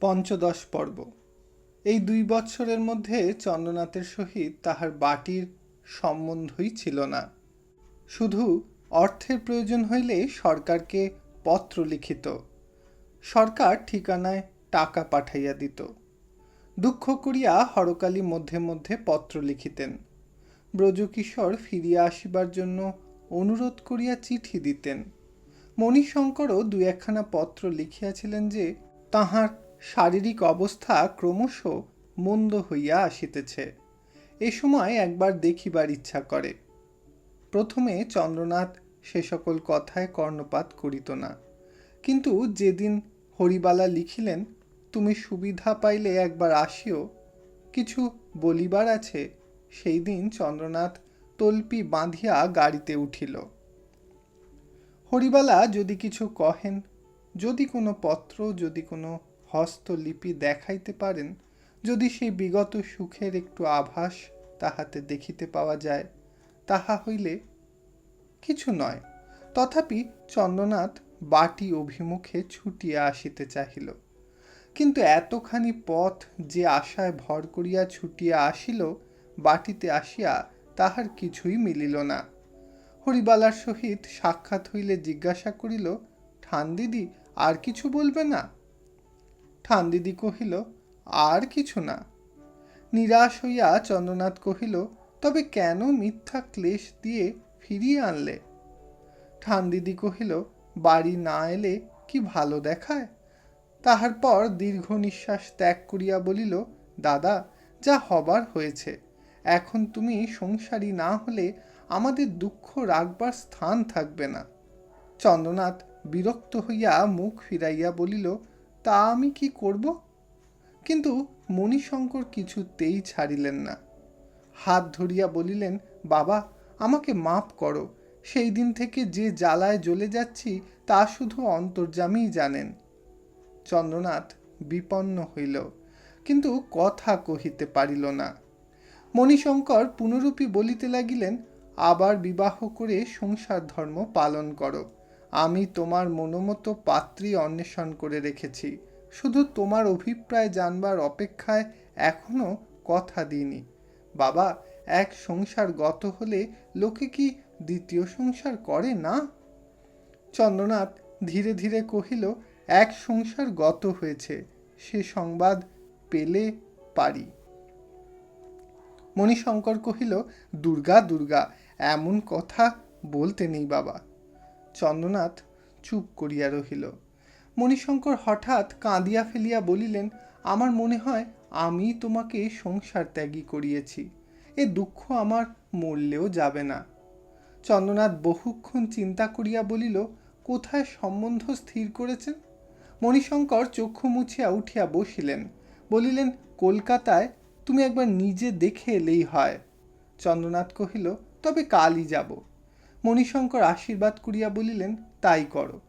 পঞ্চদশ পর্ব। এই দুই বৎসরের মধ্যে চন্দ্রনাথের সহিত তাহার বাটির সম্বন্ধই ছিল না। শুধু অর্থের প্রয়োজন হইলে সরকারকে পত্র লিখিত। সরকার ঠিকানায় টাকা পাঠাইয়া দিত। দুঃখ করিয়া হরকালী মধ্যে মধ্যে পত্র লিখিতেন। ব্রজকিশোর ফিরিয়া আসিবার জন্য অনুরোধ করিয়া চিঠি দিতেন। মণিশঙ্করও দু একখানা পত্র লিখিয়াছিলেন যে, তাহার শারীরিক অবস্থা ক্রমশ মন্দ হইয়া আসিতেছে। এ সময় একবার দেখিবার ইচ্ছা করে। প্রথমে চন্দ্রনাথ সে সকল কথায় কর্ণপাত করিত না। কিন্তু যেদিন হরিবালা লিখিলেন, তুমি সুবিধা পাইলে একবার আসিও, কিছু বলিবার আছে? সেই দিন চন্দ্রনাথ তল্পি বাঁধিয়া গাড়িতে উঠিল। হরিবালা যদি কিছু কহেন, যদি কোনো পত্র, যদি কোনো হস্তলিপি দেখাইতে পারেন, যদি সেই বিগত সুখের একটু আভাস তাহাতে দেখিতে পাওয়া যায়, তাহা হইলে কিছু নয়। তথাপি চন্দ্রনাথ বাটি অভিমুখে ছুটিয়া আসিতে চাহিল। কিন্তু এতখানি পথ যে আশায় ভর করিয়া ছুটিয়া আসিল, বাটিতে আসিয়া তাহার কিছুই মিলিল না। হরিবালার সহিত সাক্ষাৎ হইলে জিজ্ঞাসা করিল, ঠান দিদি, আর কিছু বলবে না? ঠান দিদি কহিল, আর কিছু না। নিরাশ হইয়া চন্দ্রনাথ কহিল, তবে কেন মিথ্যা ক্লেশ দিয়ে ফিরিয়ে আনলে? ঠান দিদি কহিল, বাড়ি না এলে কি ভালো দেখায়? তাহার পর দীর্ঘ নিঃশ্বাস ত্যাগ করিয়া বলিল, দাদা, যা হবার হয়েছে। এখন তুমি সংসারী না হলে আমাদের দুঃখ রাখবার স্থান থাকবে না। চন্দ্রনাথ বিরক্ত হইয়া মুখ ফিরাইয়া বলিল তা আমি কি করব? কিন্তু মণিশঙ্কর কিছুতেই ছাড়িলেন না। হাত ধরিয়া বলিলেন, বাবা, আমাকে মাপ করো। সেই দিন থেকে যে জ্বালায় জ্বলে যাচ্ছি, তা শুধু অন্তর্জামীই জানেন। চন্দ্রনাথ বিপন্ন হইল, কিন্তু কথা কহিতে পারিল না। মণিশঙ্কর পুনরূপী বলিতে লাগিলেন, আবার বিবাহ করে সংসার ধর্ম পালন করো। আমি তোমার মনোমতো পাত্রী অন্বেষণ করে রেখেছি। শুধু তোমার অভিপ্রায় জানবার অপেক্ষায় এখনও কথা দিইনি। বাবা, এক সংসার গত হলে লোকে কি দ্বিতীয় সংসার করে না? চন্দ্রনাথ ধীরে ধীরে কহিল, এক সংসার গত হয়েছে, সে সংবাদ পেলে পারি। মণিশঙ্কর কহিল, দুর্গা দুর্গা, এমন কথা বলতে নেই বাবা। চন্দ্রনাথ চুপ করিয়া রহিল। মণিশঙ্কর হঠাৎ কাঁদিয়া ফেলিয়া বলিলেন, আমার মনে হয় আমি তোমাকে সংসার ত্যাগী করিয়েছি। এ দুঃখ আমার মরলেও যাবে না। চন্দ্রনাথ বহুক্ষণ চিন্তা করিয়া বলিল, কোথায় সম্বন্ধ স্থির করেছেন? মণিশঙ্কর চক্ষু মুছিয়া উঠিয়া বসিলেন, বলিলেন, কলকাতায় তুমি একবার নিজে দেখে এলেই হয়। চন্দ্রনাথ কহিল, তবে কালই যাব। মণিশঙ্কর আশীর্বাদ করিয়া বলিলেন, তাই করো।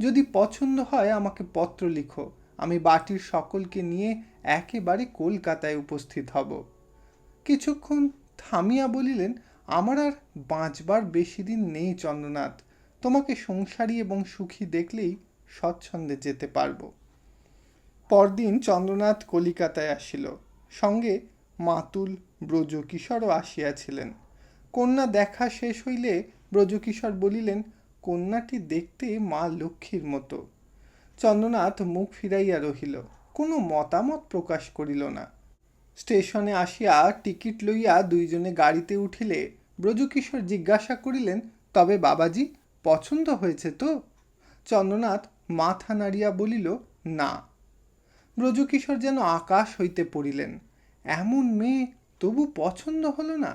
যদি পছন্দ হয়, আমাকে পত্র লিখো। আমি বাটির সকলকে নিয়ে একেবারে কলকাতায় উপস্থিত হব। কিছুক্ষণ থামিয়া বলিলেন, আমার আর বাঁচবার বেশি দিন নেই, চন্দ্রনাথ। তোমাকে সংসারী এবং সুখী দেখলেই স্বচ্ছন্দে যেতে পারব। পরদিন চন্দ্রনাথ কলিকাতায় আসিল। সঙ্গে মাতুল, ব্রজকিশোরও আসিয়াছিলেন। কন্যা দেখা শেষ হইলে ব্রজকিশোর বলিলেন, কন্যাটি দেখতে মা লক্ষ্মীর মতো। চন্দ্রনাথ মুখ ফিরাইয়া রহিল, কোনো মতামত প্রকাশ করিল না। স্টেশনে আসিয়া টিকিট লইয়া দুইজনে গাড়িতে উঠিলে ব্রজকিশোর জিজ্ঞাসা করিলেন, তবে বাবাজি, পছন্দ হয়েছে তো? চন্দ্রনাথ মাথা নাড়িয়া বলিল, না। ব্রজকিশোর যেন আকাশ হইতে পড়িলেন, এমন মেয়ে তবু পছন্দ হলো না?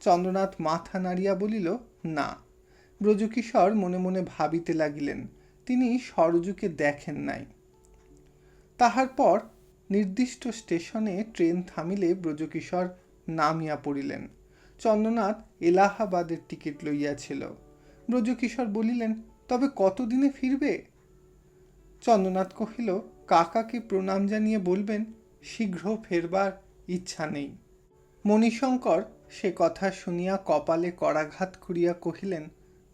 চন্দ্রনাথ মাথা নাড়িয়া বলিল না। ব্রজকিশোর মনে মনে ভাবিতে লাগিলেন, তিনি সরজুকে দেখেন নাই। তাহার পর নির্দিষ্ট স্টেশনে ট্রেন থামিলে ব্রজকিশোর নামিয়া পড়িলেন। চন্দ্রনাথ এলাহাবাদের টিকিট লইয়াছিল। ব্রজকিশোর বলিলেন, তবে কতদিনে ফিরবে? চন্দ্রনাথ কহিল, কাকাকে প্রণাম জানিয়ে বলবেন, শীঘ্র ফেরবার ইচ্ছা নেই। মণিশঙ্কর সে কথা শুনিয়া কপালে করাঘাত করিয়া কহিলেন,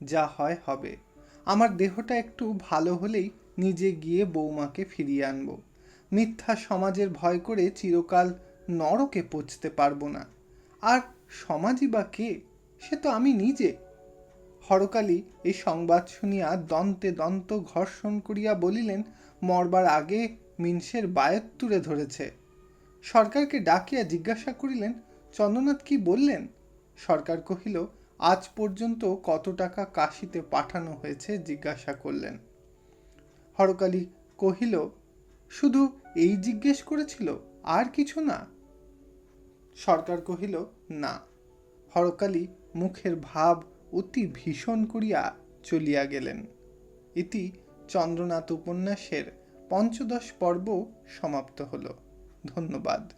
যা হয় হবে। আমার দেহটা একটু ভালো হলেই নিজে গিয়ে বৌমাকে ফিরিয়ে আনব। মিথ্যা সমাজের ভয় করে চিরকাল নরকে পচতে পারব না। আর সমাজই বা কে? সে তো আমি নিজে। হরকালী এই সংবাদ শুনিয়া দন্তে দন্ত ঘর্ষণ করিয়া বলিলেন, মরবার আগে মিনসের বায়ত তুলে ধরেছে। সরকারকে ডাকিয়া জিজ্ঞাসা করিলেন চন্দ্রনাথ কি বললেন? সরকার কহিল, আজ পর্যন্ত কত টাকা কাশিতে পাঠানো হয়েছে জিজ্ঞাসা করলেন। হরকালী কহিল, শুধু এই জিজ্ঞেস করেছিল, আর কিছু না? সরকার কহিল, না। হরকালী মুখের ভাব অতি ভীষণ করিয়া চলিয়া গেলেন। ইতি চন্দ্রনাথ উপন্যাসের পঞ্চদশ পর্ব সমাপ্ত হল। ধন্যবাদ।